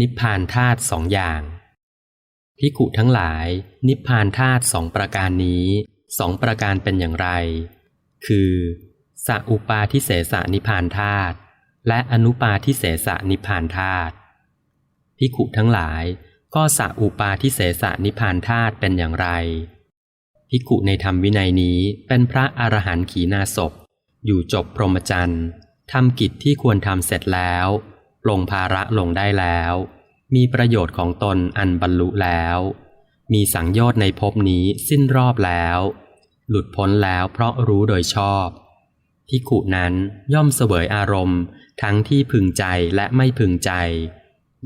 นิพพานธาตุสองอย่างพิกุทั้งหลาย นิพพานธาตุสองประการนี้สองประการเป็นอย่างไร คือสัอุปาทิเสสนิพพานธาตุและอนุปาทิเสสนิพพานธาตุพิกุทั้งหลาย ก็สัอุปาทิเสสนิพพานธาตุเป็นอย่างไรพิกุในธรรมวินัยนี้เป็นพระอรหันต์ขีณาศพอยู่จบพรหมจรรย์ทำกิจที่ควรทำเสร็จแล้ว ลงภาระลงได้แล้ว มีประโยชน์ของตนอันบรรลุแล้ว มีสังโยชน์ในภพนี้สิ้นรอบแล้ว หลุดพ้นแล้วเพราะรู้โดยชอบพิขุนั้นย่อมเสวยอารมณ์ ทั้งที่พึงใจและไม่พึงใจ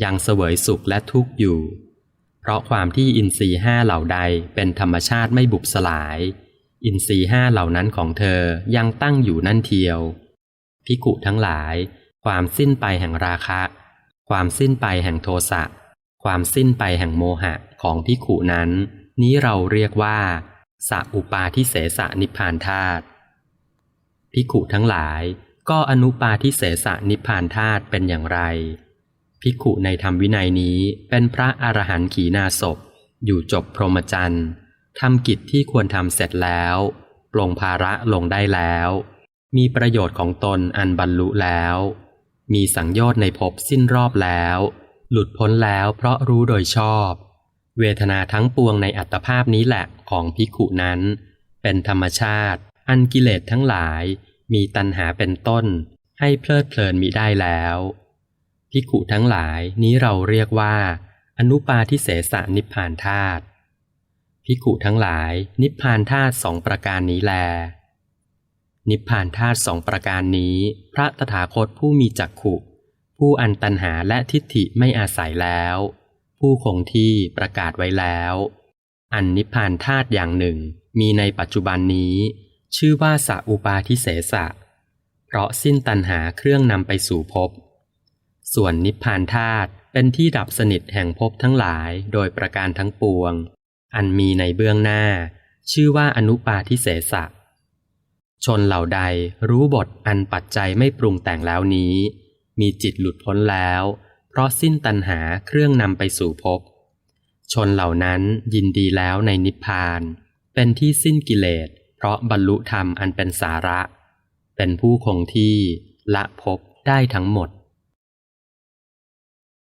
ยังเสวยสุขและทุกข์อยู่ เพราะความที่อินทรีห้าเหล่าใดเป็นธรรมชาติไม่บุบสลาย อินทรีห้าเหล่านั้นของเธอยังตั้งอยู่นั่นเทียวพิกุทั้งหลาย ความสิ้นไปแห่งราคะ ความสิ้นไปแห่งโทสะ ความสิ้นไปแห่งโมหะของพิกุนั้น นี้เราเรียกว่าสัอุปาทิเสสนิพพานธาตุพิกุทั้งหลาย ก็อนุปาทิเสสนิพพานธาตุเป็นอย่างไร พิกุในธรรมวินัยนี้เป็นพระอรหันต์ขีณาศพ อยู่จบพรหมจรรย์ทำกิจที่ควรทำเสร็จแล้วปลงภาระลงได้แล้ว มีประโยชน์ของตนอันบรรลุแล้ว มีสังโยชน์ในภพสิ้นรอบแล้ว หลุดพ้นแล้วเพราะรู้โดยชอบ เวทนาทั้งปวงในอัตภาพนี้แหละของพิกุนั้น เป็นธรรมชาติ อันกิเลสทั้งหลาย มีตัณหาเป็นต้น ให้เพลิดเพลินมิได้แล้วพิกุทั้งหลายนี้เราเรียกว่า อนุปาทิเสสนิพพานธาตุพิกุทั้งหลายนิพพานธาตุสองประการนี้แล นิพพานธาตุสองประการนี้ พระตถาคตผู้มีจักขุผู้อันตันหาและทิฏฐิไม่อาศัยแล้ว ผู้คงที่ประกาศไว้แล้ว อันนิพพานธาตุอย่างหนึ่ง มีในปัจจุบันนี้ ชื่อว่าสัอุปาทิเสสะ เพราะสิ้นตันหาเครื่องนำไปสู่ภพส่วนนิพพานธาตุเป็นที่ดับสนิทแห่งภพทั้งหลายโดยประการทั้งปวง อันมีในเบื้องหน้า ชื่อว่าอนุปาทิเสสะ ชนเหล่าใดรู้บทอันปัจจัยไม่ปรุงแต่งแล้วนี้ มีจิตหลุดพ้นแล้ว เพราะสิ้นตัณหาเครื่องนำไปสู่ภพชนเหล่านั้นยินดีแล้วในนิพพาน เป็นที่สิ้นกิเลส เพราะบรรลุธรรมอันเป็นสาระ เป็นผู้คงที่ละภพได้ทั้งหมด